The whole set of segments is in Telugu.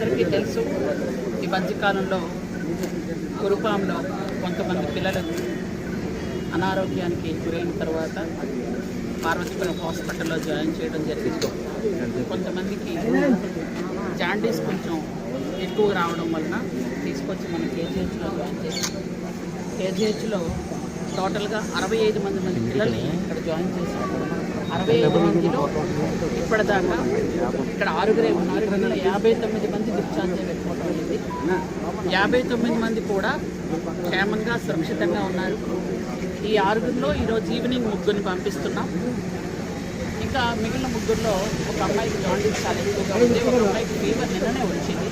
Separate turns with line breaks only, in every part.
అందరికీ తెలుసు. ఈ మధ్యకాలంలో కురుపాంలో కొంతమంది పిల్లలు అనారోగ్యానికి గురైన తర్వాత పార్వతీపురం హాస్పిటల్లో జాయిన్ చేయడం జరిగింది. కొంతమందికి జాండీస్ కొంచెం ఎక్కువ రావడం వలన తీసుకొచ్చి మనం కేజీహెచ్లో జాయిన్ చేసాం కేజీహెచ్లో టోటల్గా అరవై ఐదు మంది మంది పిల్లల్ని ఇక్కడ జాయిన్ చేశారు. అరవై ఐదు మందిలో ఇప్పటిదాకా ఇక్కడ ఆరుగురే ఉన్నారు. ఇందులో యాభై తొమ్మిది మంది డిశ్చార్జ్ పెట్టుకోవడం యాభై తొమ్మిది మంది కూడా క్షేమంగా సురక్షితంగా ఉన్నారు. ఈ ఆరుగురిలో ఈరోజు ఈవినింగ్ ముగ్గురిని పంపిస్తున్నాం. ఇంకా మిగిలిన ముగ్గురులో ఒక అమ్మాయికి జాండీస్ చాలా ఎక్కువగా ఉంది. ఒక అమ్మాయికి ఫీవర్ నిన్ననే వచ్చింది.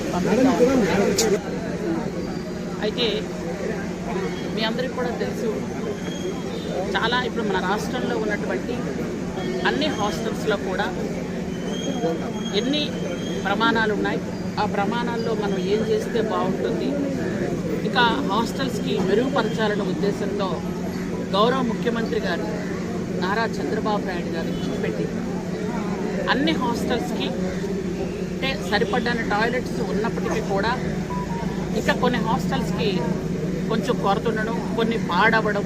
అయితే మీ అందరికీ కూడా తెలుసు. చాలా ఇప్పుడు మన రాష్ట్రంలో ఉన్నటువంటి అన్ని హాస్టల్స్లో కూడా ఎన్ని ప్రమాణాలు ఉన్నాయి ఆ ప్రమాణాల్లో మనం ఏం చేస్తే బాగుంటుంది ఇక హాస్టల్స్కి మెరుగుపరచాలనే ఉద్దేశంతో గౌరవ ముఖ్యమంత్రి గారు నారా చంద్రబాబు నాయుడు గారు పెట్టి అన్ని హాస్టల్స్కి అంటే సరిపడ్డని టాయిలెట్స్ ఉన్నప్పటికీ కూడా ఇంకా కొన్ని హాస్టల్స్కి కొంచెం కొరత ఉండడం కొన్ని పాడవడం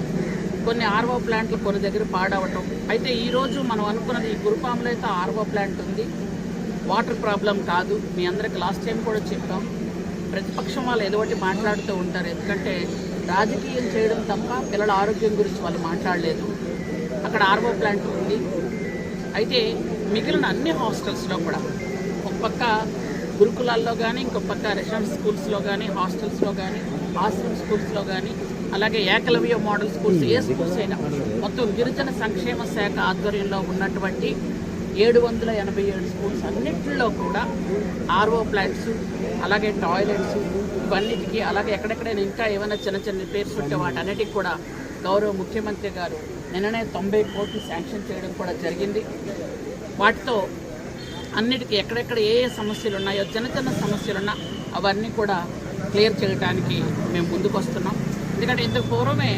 కొన్ని ఆర్వో ప్లాంట్లు కొన్ని దగ్గర పాడవటం. అయితే ఈరోజు మనం అనుకున్నది ఈ గురుపాములో అయితే ఆర్వో ప్లాంట్ ఉంది. వాటర్ ప్రాబ్లం కాదు. మీ అందరికి లాస్ట్ టైం కూడా చెప్పాం. ప్రతిపక్షం వాళ్ళు ఏదో ఒకటి మాట్లాడుతూ ఉంటారు. ఎందుకంటే రాజకీయం చేయడం తప్ప పిల్లల ఆరోగ్యం గురించి వాళ్ళు మాట్లాడలేదు. అక్కడ ఆర్వో ప్లాంట్ ఉంది. అయితే మిగిలిన అన్ని హాస్టల్స్లో కూడా ఒక పక్క గురుకులాల్లో కానీ ఇంకొక పక్క రెసిడెంట్ స్కూల్స్లో కానీ హాస్టల్స్లో కానీ ఆశ్రమ్ స్కూల్స్లో కానీ అలాగే ఏకలవ్య మోడల్ స్కూల్స్ ఏ స్కూల్స్ అయినా మొత్తం గిరిజన సంక్షేమ శాఖ ఆధ్వర్యంలో ఉన్నటువంటి ఏడు వందల ఎనభై ఏడు స్కూల్స్ అన్నింటిలో కూడా ఆర్ఓ ప్లాంట్స్ అలాగే టాయిలెట్స్ ఇవన్నిటికీ అలాగే ఎక్కడెక్కడైనా ఇంకా ఏమైనా చిన్న చిన్న రిపేర్స్ ఉంటే వాటన్నిటికి కూడా గౌరవ ముఖ్యమంత్రి గారు నిన్ననే తొంభై కోట్లు శాంక్షన్ చేయడం కూడా జరిగింది. వాటితో అన్నిటికీ ఎక్కడెక్కడ ఏ ఏ సమస్యలు ఉన్నాయో చిన్న చిన్న సమస్యలున్నా అవన్నీ కూడా క్లియర్ చేయడానికి మేము ముందుకు వస్తున్నాం. ఎందుకంటే ఇంతకు పూర్వమే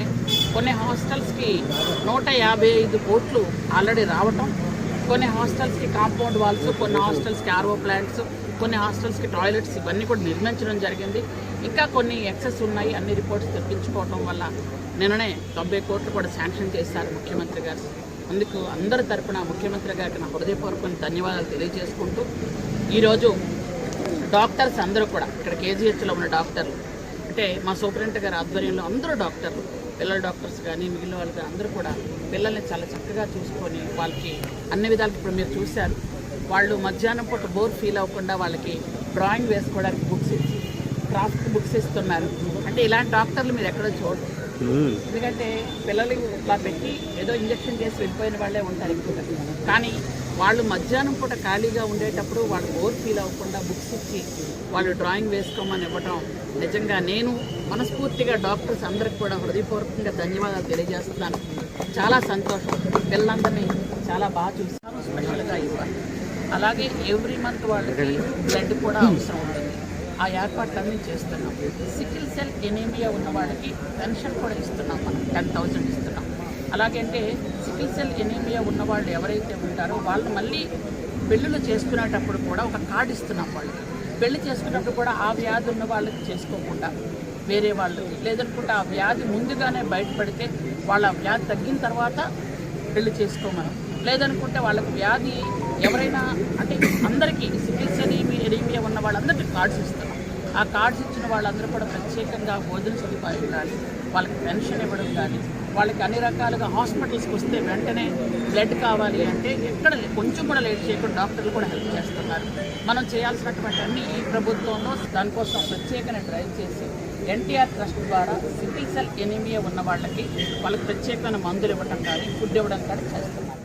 కొన్ని హాస్టల్స్కి నూట యాభై ఐదు కోట్లు ఆల్రెడీ రావటం కొన్ని హాస్టల్స్కి కాంపౌండ్ వాల్స్ కొన్ని హాస్టల్స్కి ఆర్ఓ ప్లాంట్స్ కొన్ని హాస్టల్స్కి టాయిలెట్స్ ఇవన్నీ కూడా నిర్మించడం జరిగింది. ఇంకా కొన్ని ఎక్సెస్ ఉన్నాయి అన్ని రిపోర్ట్స్ తెప్పించుకోవడం వల్ల నిన్ననే తొంభై కోట్లు కూడా శాంక్షన్ చేశారు ముఖ్యమంత్రి గారు. అందుకు అందరి తరపున ముఖ్యమంత్రి గారికి నా హృదయపూర్వకం ధన్యవాదాలు తెలియజేసుకుంటూ ఈరోజు డాక్టర్స్ అందరూ కూడా ఇక్కడ కేజీహెచ్లో ఉన్న డాక్టర్లు అంటే మా సూపరింటెండెంట్ గారి ఆధ్వర్యంలో అందరూ డాక్టర్లు పిల్లల డాక్టర్స్ కానీ మిగిలిన వాళ్ళు కానీ అందరూ కూడా పిల్లల్ని చాలా చక్కగా చూసుకొని వాళ్ళకి అన్ని విధాలకి ఇప్పుడు మీరు చూశారు. వాళ్ళు మధ్యాహ్నం పూట బోర్ ఫీల్ అవ్వకుండా వాళ్ళకి డ్రాయింగ్ వేసుకోవడానికి బుక్స్ ఇచ్చి క్రాఫ్ట్ బుక్స్ ఇస్తున్నారు. అంటే ఇలాంటి డాక్టర్లు మీరు ఎక్కడో చూడరు. ఎందుకంటే పిల్లలు ఇట్లా పెట్టి ఏదో ఇంజక్షన్ చేసి వెళ్ళిపోయిన వాళ్ళే ఉంటారు కానీ వాళ్ళు మధ్యాహ్నం పూట ఖాళీగా ఉండేటప్పుడు వాళ్ళు బోర్ ఫీల్ అవ్వకుండా బుక్స్ ఇచ్చి వాళ్ళు డ్రాయింగ్ వేసుకోమని ఇవ్వటం నిజంగా నేను మనస్ఫూర్తిగా డాక్టర్స్ అందరికి కూడా హృదయపూర్వకంగా ధన్యవాదాలు తెలియజేస్తున్నాను. చాలా సంతోషం. పిల్లలందరినీ చాలా బాగా చూస్తాను స్పెషల్గా ఇవ్వాలి. అలాగే ఎవ్రీ మంత్ వాళ్ళకి బ్లడ్ కూడా అవసరం ఉంటుంది. ఆ ఏర్పాట్లన్నీ చేస్తున్నాం. సికిల్ సెల్ ఎనీమియా ఉన్న వాళ్ళకి పెన్షన్ కూడా ఇస్తున్నాం మనం. టెన్ థౌజండ్ ఇస్తున్నాం. అలాగంటే సికిల్ సెల్ ఎనీమియా ఉన్న వాళ్ళు ఎవరైతే ఉంటారో వాళ్ళు మళ్ళీ పెళ్ళిళ్ళు చేసుకునేటప్పుడు కూడా ఒక కార్డు ఇస్తున్నాం వాళ్ళకి. పెళ్ళి చేసుకున్నప్పుడు కూడా ఆ వ్యాధి ఉన్న వాళ్ళకి చేసుకోకుండా వేరే వాళ్ళు లేదనుకుంటే ఆ వ్యాధి ముందుగానే బయటపడితే వాళ్ళ వ్యాధి తగ్గిన తర్వాత పెళ్ళి చేసుకోమని. లేదనుకుంటే వాళ్ళకి వ్యాధి ఎవరైనా అంటే అందరికీ సికిల్స్ ఎనీమి ఎనీమియా ఉన్న వాళ్ళందరికీ కార్డ్స్ ఇస్తున్నాం. ఆ కార్డ్స్ ఇచ్చిన వాళ్ళందరూ కూడా ప్రత్యేకంగా భోజన సదుపాయం కానీ వాళ్ళకి పెన్షన్ ఇవ్వడం కానీ వాళ్ళకి అన్ని రకాలుగా హాస్పిటల్స్కి వస్తే వెంటనే బ్లడ్ కావాలి అంటే ఎక్కడ కొంచెం కూడా లేట్ చేయకుండా డాక్టర్లు కూడా హెల్ప్ చేస్తున్నారు. మనం చేయాల్సినటువంటి అన్ని ఈ ప్రభుత్వంలో దానికోసం ప్రత్యేకంగా డ్రైవ్ చేసి ఎన్టీఆర్ ట్రస్ట్ ద్వారా సిటీ సెల్ ఎనీమియా ఉన్న వాళ్ళకి వాళ్ళకి ప్రత్యేకమైన మందులు ఇవ్వడం కానీ ఫుడ్ ఇవ్వడం కానీ చేస్తున్నారు